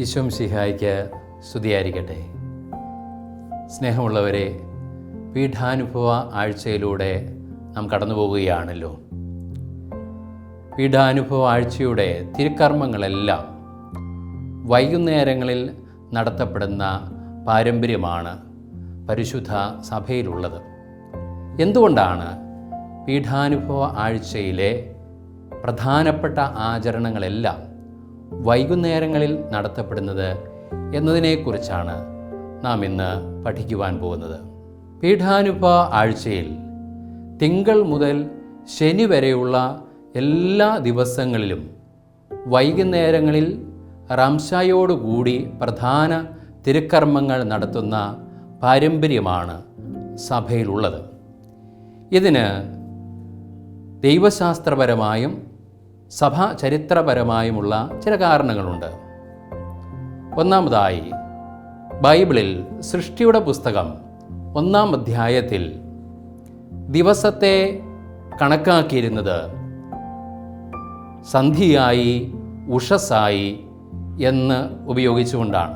ഈശോം സിഹായിക്ക് സ്തുതിയായിരിക്കട്ടെ. സ്നേഹമുള്ളവരെ പീഠാനുഭവ ആഴ്ചയിലൂടെ നാം കടന്നു പോവുകയാണല്ലോ പീഠാനുഭവ ആഴ്ചയുടെ തിരുക്കർമ്മങ്ങളെല്ലാം വൈകുന്നേരങ്ങളിൽ നടത്തപ്പെടുന്ന പാരമ്പര്യമാണ് പരിശുദ്ധ സഭയിലുള്ളത്. എന്തുകൊണ്ടാണ് പീഠാനുഭവ ആഴ്ചയിലെ പ്രധാനപ്പെട്ട ആചരണങ്ങളെല്ലാം വൈകുന്നേരങ്ങളിൽ നടത്തപ്പെടുന്നത് എന്നതിനെക്കുറിച്ചാണ് നാം ഇന്ന് പഠിക്കുവാൻ പോകുന്നത്. പീഠാനുഭ ആഴ്ചയിൽ തിങ്കൾ മുതൽ ശനി വരെയുള്ള എല്ലാ ദിവസങ്ങളിലും വൈകുന്നേരങ്ങളിൽ റംസായോടുകൂടി പ്രധാന തിരുക്കർമ്മങ്ങൾ നടത്തുന്ന പാരമ്പര്യമാണ് സഭയിലുള്ളത്. ഇതിന് ദൈവശാസ്ത്രപരമായും സഭാ ചരിത്രപരമായുമുള്ള ചില കാരണങ്ങളുണ്ട്. ഒന്നാമതായി ബൈബിളിൽ സൃഷ്ടിയുടെ പുസ്തകം ഒന്നാം അധ്യായത്തിൽ ദിവസത്തെ കണക്കാക്കിയിരുന്നത് സന്ധിയായി ഉഷസായി എന്ന് ഉപയോഗിച്ചുകൊണ്ടാണ്.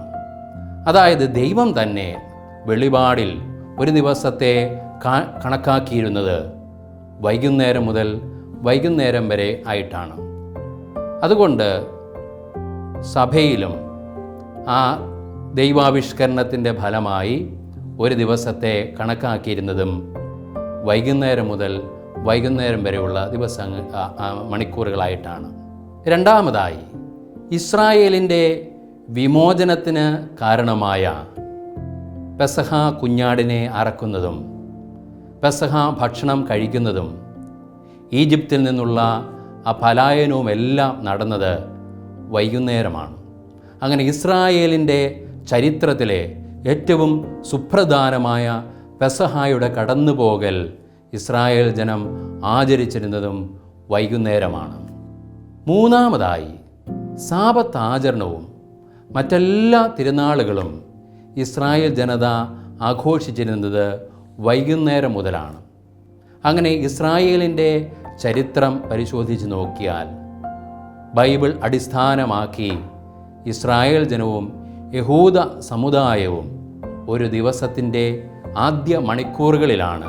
അതായത് ദൈവം തന്നെ വെളിപാടിൽ ഒരു ദിവസത്തെ കണക്കാക്കിയിരുന്നത് വൈകുന്നേരം മുതൽ വൈകുന്നേരം വരെ ആയിട്ടാണ്. അതുകൊണ്ട് സഭയിലും ആ ദൈവാവിഷ്കരണത്തിന്റെ ഫലമായി ഒരു ദിവസത്തെ കണക്കാക്കിയിരുന്നതും വൈകുന്നേരം മുതൽ വൈകുന്നേരം വരെയുള്ള ആ, മണിക്കൂറുകളായിട്ടാണ്. രണ്ടാമതായി ഇസ്രായേലിന്റെ വിമോചനത്തിന് കാരണമായ പെസഹ കുഞ്ഞാടിനെ അറക്കുന്നതും പെസഹ ഭക്ഷണം കഴിക്കുന്നതും ഈജിപ്തിൽ നിന്നുള്ള ആ പലായനവും എല്ലാം നടന്നത് വൈകുന്നേരമാണ്. അങ്ങനെ ഇസ്രായേലിന്റെ ചരിത്രത്തിലെ ഏറ്റവും സുപ്രധാനമായ പെസഹായുടെ കടന്നുപോകൽ ഇസ്രായേൽ ജനം ആചരിച്ചിരുന്നതും വൈകുന്നേരമാണ്. മൂന്നാമതായി സാപത്ത് ആചരണവും മറ്റെല്ലാ തിരുനാളുകളും ഇസ്രായേൽ ജനത ആഘോഷിച്ചിരുന്നത് വൈകുന്നേരം മുതലാണ്. അങ്ങനെ ഇസ്രായേലിന്റെ ചരിത്രം പരിശോധിച്ച് നോക്കിയാൽ ബൈബിൾ അടിസ്ഥാനമാക്കി ഇസ്രായേൽ ജനവും യഹൂദ സമുദായവും ഒരു ദിവസത്തിന്റെ ആദ്യ മണിക്കൂറുകളിലാണ്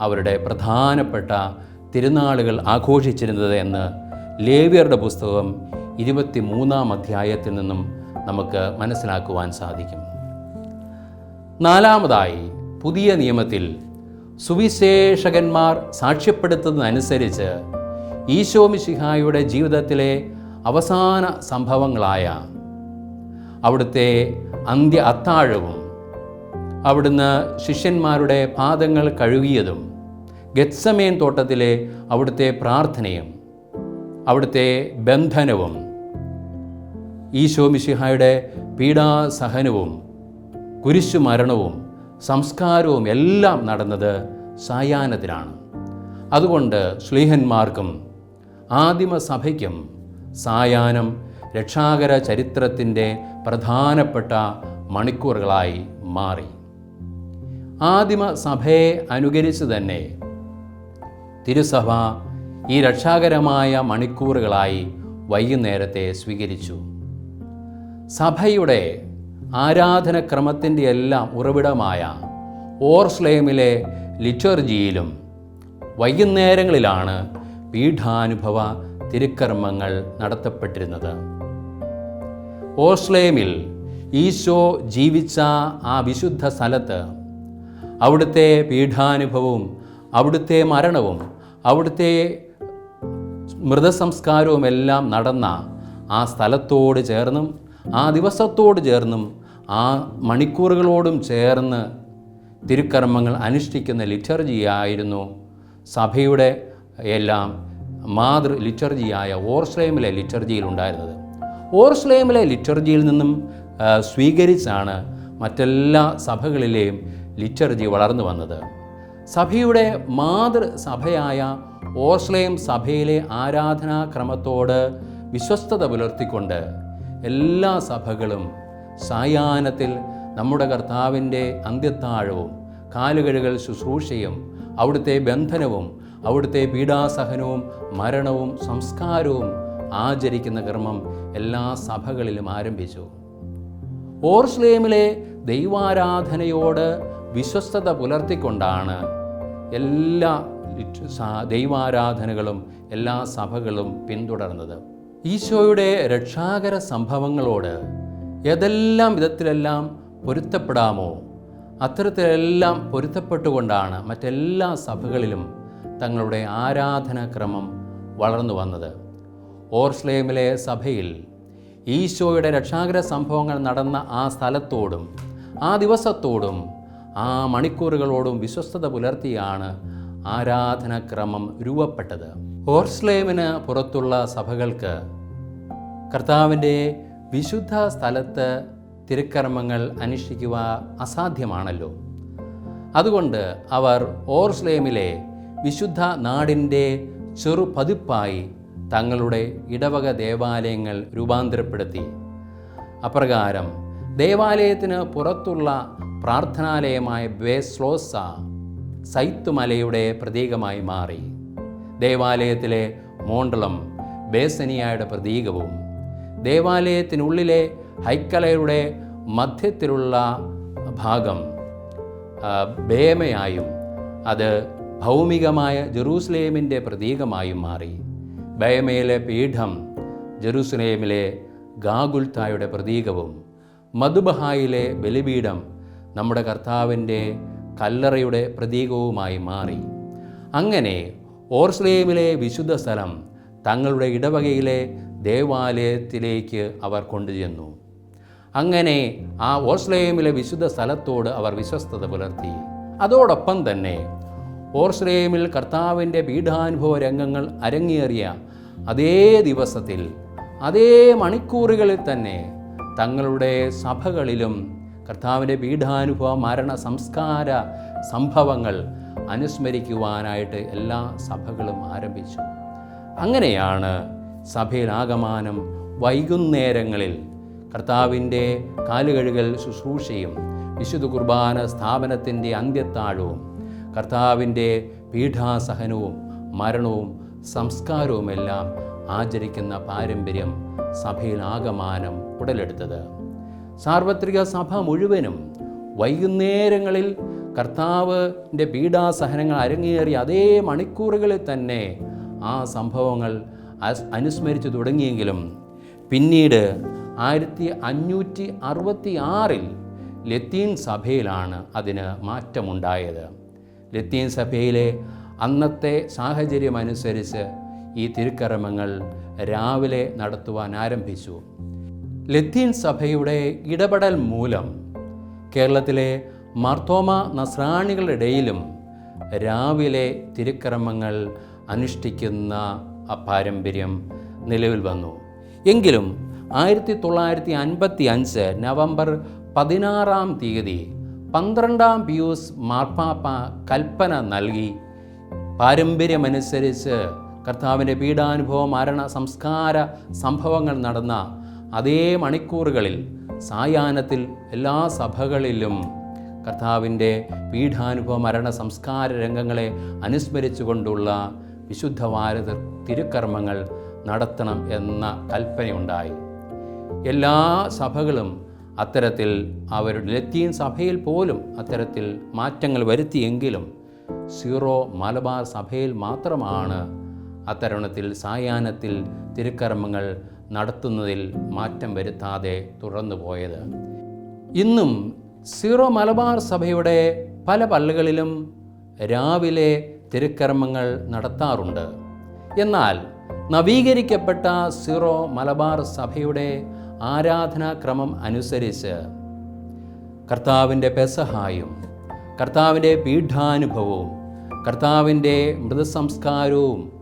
അവരുടെ പ്രധാനപ്പെട്ട തിരുനാളുകൾ ആഘോഷിച്ചിരുന്നത് എന്ന് ലേവ്യരുടെ പുസ്തകം ഇരുപത്തി മൂന്നാം അധ്യായത്തിൽ നിന്നും നമുക്ക് മനസ്സിലാക്കുവാൻ സാധിക്കും. നാലാമതായി പുതിയ നിയമത്തിൽ സുവിശേഷകന്മാർ സാക്ഷ്യപ്പെടുത്തുന്നതനുസരിച്ച് ഈശോ മിശിഹായുടെ ജീവിതത്തിലെ അവസാന സംഭവങ്ങളായ അവിടുത്തെ അന്ത്യ അത്താഴവും അവിടുന്ന് ശിഷ്യന്മാരുടെ പാദങ്ങൾ കഴുകിയതും ഗത്സമേൻ തോട്ടത്തിലെ അവിടുത്തെ പ്രാർത്ഥനയും അവിടുത്തെ ബന്ധനവും ഈശോ മിശിഹായുടെ പീഡാസഹനവും കുരിശുമരണവും സംസ്കാരവും എല്ലാം നടന്നത് സായാഹ്നത്തിലാണ്. അതുകൊണ്ട് ശ്ലീഹന്മാർക്കും ആദിമസഭയ്ക്കും സായാഹ്നം രക്ഷാകര ചരിത്രത്തിന്റെ പ്രധാനപ്പെട്ട മണിക്കൂറുകളായി മാറി. ആദിമ സഭയെ അനുകരിച്ച് തന്നെ തിരുസഭ ഈ രക്ഷാകരമായ മണിക്കൂറുകളായി വൈകുന്നേരത്തെ സ്വീകരിച്ചു. സഭയുടെ ആരാധനക്രമത്തിന്റെ എല്ലാം ഉറവിടമായ ഓർസ്ലേമിലെ ലിറ്റർജിയിലും വൈകുന്നേരങ്ങളിലാണ് പീഠാനുഭവ തിരുക്കർമ്മങ്ങൾ നടത്തപ്പെട്ടിരുന്നത്. ഓസ്ലേമിൽ ഈശോ ജീവിച്ച ആ വിശുദ്ധ സ്ഥലത്ത് അവിടുത്തെ പീഠാനുഭവവും അവിടുത്തെ മരണവും അവിടുത്തെ മൃതസംസ്കാരവും എല്ലാം നടന്ന ആ സ്ഥലത്തോട് ചേർന്നും ആ ദിവസത്തോട് ചേർന്നും ആ മണിക്കൂറുകളോടും ചേർന്ന് തിരുക്കർമ്മങ്ങൾ അനുഷ്ഠിക്കുന്ന ലിറ്റർജിയായിരുന്നു സഭയുടെ എല്ലാം മാതൃ ലിറ്റർജിയായ ഓർസ്ലേമിലെ ലിറ്റർജിയിൽ ഉണ്ടായിരുന്നത്. ഓർസ്ലേമിലെ ലിറ്റർജിയിൽ നിന്നും സ്വീകരിച്ചാണ് മറ്റെല്ലാ സഭകളിലെയും ലിറ്റർജി വളർന്നു വന്നത്. സഭയുടെ മാതൃ സഭയായ ഓർസ്ലേം സഭയിലെ ആരാധനാക്രമത്തോട് വിശ്വസ്തത പുലർത്തിക്കൊണ്ട് എല്ലാ സഭകളും സായാഹ്നത്തിൽ നമ്മുടെ കർത്താവിന്റെ അന്ത്യത്താഴവും കാലുകഴുകൽ ശുശ്രൂഷയും അവിടുത്തെ ബന്ധനവും അവിടുത്തെ പീഡാസഹനവും മരണവും സംസ്കാരവും ആചരിക്കുന്ന കർമ്മം എല്ലാ സഭകളിലും ആരംഭിച്ചു. ഓർസ്ലേമിലെ ദൈവാരാധനയോട് വിശ്വസ്തത പുലർത്തിക്കൊണ്ടാണ് എല്ലാ ദൈവാരാധനകളും എല്ലാ സഭകളും പിന്തുടർന്നത്. ഈശോയുടെ രക്ഷാകര സംഭവങ്ങളോട് ഏതെല്ലാം വിധത്തിലെല്ലാം പൊരുത്തപ്പെടാമോ അത്തരത്തിലെല്ലാം പൊരുത്തപ്പെട്ടുകൊണ്ടാണ് മറ്റെല്ലാ സഭകളിലും തങ്ങളുടെ ആരാധനാക്രമം വളർന്നു വന്നത്. ഓർസ്ലേമിലെ സഭയിൽ ഈശോയുടെ രക്ഷാകര സംഭവങ്ങൾ നടന്ന ആ സ്ഥലത്തോടും ആ ദിവസത്തോടും ആ മണിക്കൂറുകളോടും വിശ്വസ്തത പുലർത്തിയാണ് ആരാധനാക്രമം രൂപപ്പെട്ടത്. ഓർസ്ലേമിന് പുറത്തുള്ള സഭകൾക്ക് കർത്താവിന്റെ വിശുദ്ധ സ്ഥലത്ത് തിരുക്കർമ്മങ്ങൾ അനുഷ്ഠിക്കുക അസാധ്യമാണല്ലോ. അതുകൊണ്ട് അവർ ഓർസ്ലേമിലെ വിശുദ്ധ നാടിന്റെ ചെറുപതിപ്പായി തങ്ങളുടെ ഇടവക ദേവാലയങ്ങൾ രൂപാന്തരപ്പെടുത്തി. അപ്രകാരം ദേവാലയത്തിന് പുറത്തുള്ള പ്രാർത്ഥനാലയമായ ബേസ്ലോസ സൈത്തുമലയുടെ പ്രതീകമായി മാറി. ദേവാലയത്തിലെ മോണ്ടളം ബേസനിയായുടെ പ്രതീകവും ദേവാലയത്തിനുള്ളിലെ ഹൈക്കലയുടെ മധ്യത്തിലുള്ള ഭാഗം ബേമയായും അത് ഭൗമികമായ ജെറൂസലേമിന്റെ പ്രതീകമായും മാറി. ബേമയിലെ പീഠം ജെറൂസലേമിലെ ഗാഗുൽത്തായുടെ പ്രതീകവും മധുബഹായിലെ ബലിപീഠം നമ്മുടെ കർത്താവിന്റെ കല്ലറയുടെ പ്രതീകവുമായി മാറി. അങ്ങനെ ഓർസ്ലേമിലെ വിശുദ്ധ സ്ഥലം തങ്ങളുടെ ഇടവകയിലെ ദേവാലയത്തിലേക്ക് അവർ കൊണ്ടുചെന്നു. അങ്ങനെ ആ ഓർസ്ലേമിലെ വിശുദ്ധ സ്ഥലത്തോട് അവർ വിശ്വസ്തത പുലർത്തി. അതോടൊപ്പം തന്നെ ഓർസ്ലേമിൽ കർത്താവിന്റെ പീഠാനുഭവ രംഗങ്ങൾ അരങ്ങേറിയ അതേ ദിവസത്തിൽ അതേ മണിക്കൂറുകളിൽ തന്നെ തങ്ങളുടെ സഭകളിലും കർത്താവിന്റെ പീഠാനുഭവ മരണ സംസ്കാര സംഭവങ്ങൾ അനുസ്മരിക്കുവാനായിട്ട് എല്ലാ സഭകളും ആരംഭിച്ചു. അങ്ങനെയാണ് സഭയിൽ ആകമാനം വൈകുന്നേരങ്ങളിൽ കർത്താവിന്റെ കാലുകഴുകൽ ശുശ്രൂഷയും വിശുദ്ധ കുർബാന സ്ഥാപനത്തിന്റെ അന്ത്യത്താഴവും കർത്താവിന്റെ പീഠാസഹനവും മരണവും സംസ്കാരവുമെല്ലാം ആചരിക്കുന്ന പാരമ്പര്യം സഭയിലാകമാനം ഉടലെടുത്തത്. സാർവത്രിക സഭ മുഴുവനും വൈകുന്നേരങ്ങളിൽ കർത്താവിന്റെ പീഡാസഹനങ്ങൾ അരങ്ങേറിയ അതേ മണിക്കൂറുകളിൽ തന്നെ ആ സംഭവങ്ങൾ അനുസ്മരിച്ചു തുടങ്ങിയെങ്കിലും പിന്നീട് ആയിരത്തി അഞ്ഞൂറ്റി അറുപത്തി ആറിൽ ലത്തീൻ സഭയിലാണ് അതിന് മാറ്റമുണ്ടായത്. ലത്തീൻ സഭയിലെ അന്നത്തെ സാഹചര്യമനുസരിച്ച് ഈ തിരുക്കർമ്മങ്ങൾ രാവിലെ നടത്തുവാൻ ആരംഭിച്ചു. ലത്തീൻ സഭയുടെ ഇടപെടൽ മൂലം കേരളത്തിലെ മർത്തോമ നസ്രാണികളുടെ ഇടയിലും രാവിലെ തിരുക്കർമ്മങ്ങൾ അനുഷ്ഠിക്കുന്ന പാരമ്പര്യം നിലവിൽ വന്നു. എങ്കിലും ആയിരത്തി തൊള്ളായിരത്തി അൻപത്തി അഞ്ച് നവംബർ പതിനാറാം തീയതി പന്ത്രണ്ടാം പിയൂസ് മാർപ്പാപ്പ കൽപ്പന നൽകി. പാരമ്പര്യമനുസരിച്ച് കർത്താവിന്റെ പീഡാനുഭവ മരണ സംസ്കാര സംഭവങ്ങൾ നടന്ന അതേ മണിക്കൂറുകളിൽ സായാഹ്നത്തിൽ എല്ലാ സഭകളിലും കർത്താവിന്റെ പീഠാനുഭവ മരണ സംസ്കാര രംഗങ്ങളെ അനുസ്മരിച്ചുകൊണ്ടുള്ള വിശുദ്ധ ഭാരത തിരുക്കർമ്മങ്ങൾ നടത്തണം എന്ന കൽപ്പനയുണ്ടായി. എല്ലാ സഭകളും അത്തരത്തിൽ അവരുടെ ലത്തീൻ സഭയിൽ പോലും അത്തരത്തിൽ മാറ്റങ്ങൾ വരുത്തിയെങ്കിലും സീറോ മലബാർ സഭയിൽ മാത്രമാണ് അത്തരണത്തിൽ സായാഹ്നത്തിൽ തിരുക്കർമ്മങ്ങൾ നടത്തുന്നതിൽ മാറ്റം വരുത്താതെ തുടർന്നു പോയത്. ഇന്നും സീറോ മലബാർ സഭയുടെ പല പള്ളികളിലും രാവിലെ തിരുക്കർമ്മങ്ങൾ നടത്താറുണ്ട്. എന്നാൽ നവീകരിക്കപ്പെട്ട സിറോ മലബാർ സഭയുടെ ആരാധനാക്രമം അനുസരിച്ച് കർത്താവിന്റെ പെസഹായും കർത്താവിന്റെ പീഠാനുഭവവും കർത്താവിന്റെ മൃതസംസ്കാരവും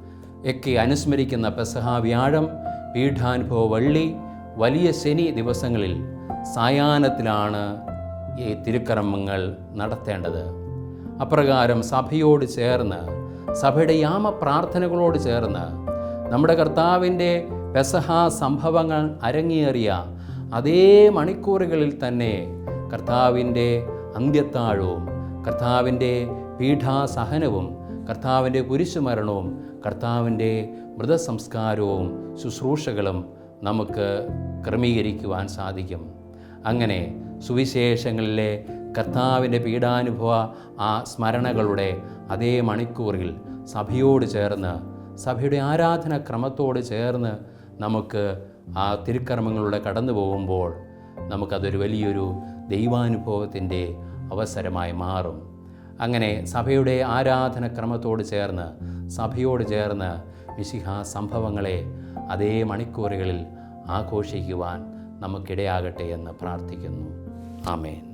ഒക്കെ അനുസ്മരിക്കുന്ന പെസഹ വ്യാഴം പീഠാനുഭവ വള്ളി വലിയ ശനി ദിവസങ്ങളിൽ സായാഹ്നത്തിലാണ് ഈ തിരുക്കർമ്മങ്ങൾ നടത്തേണ്ടത്. അപ്രകാരം സഭയോട് ചേർന്ന് സഭയുടെ യാമ പ്രാർത്ഥനകളോട് ചേർന്ന് നമ്മുടെ കർത്താവിന്റെ പെസഹ സംഭവങ്ങൾ അരങ്ങേറിയ അതേ മണിക്കൂറുകളിൽ തന്നെ കർത്താവിന്റെ അന്ത്യത്താഴവും കർത്താവിന്റെ പീഠാസഹനവും കർത്താവിന്റെ കുരിശുമരണവും കർത്താവിന്റെ മൃതസംസ്കാരവും ശുശ്രൂഷകളും നമുക്ക് ക്രമീകരിക്കുവാൻ സാധിക്കും. അങ്ങനെ സുവിശേഷങ്ങളിലെ കർത്താവിന്റെ പീഡാനുഭവ ആ സ്മരണകളുടെ അതേ മണിക്കൂറിൽ സഭയോട് ചേർന്ന് സഭയുടെ ആരാധന ക്രമത്തോട് ചേർന്ന് നമുക്ക് ആ തിരുക്കർമ്മങ്ങളിലൂടെ കടന്നു പോകുമ്പോൾ നമുക്കതൊരു വലിയൊരു ദൈവാനുഭവത്തിന്റെ അവസരമായി മാറും. അങ്ങനെ സഭയുടെ ആരാധന ക്രമത്തോട് ചേർന്ന് സഭയോട് ചേർന്ന് മിശിഹ സംഭവങ്ങളെ അതേ മണിക്കൂറുകളിൽ ആഘോഷിക്കുവാൻ നമുക്കിടയാകട്ടെ എന്ന് പ്രാർത്ഥിക്കുന്നു. ആമേൻ.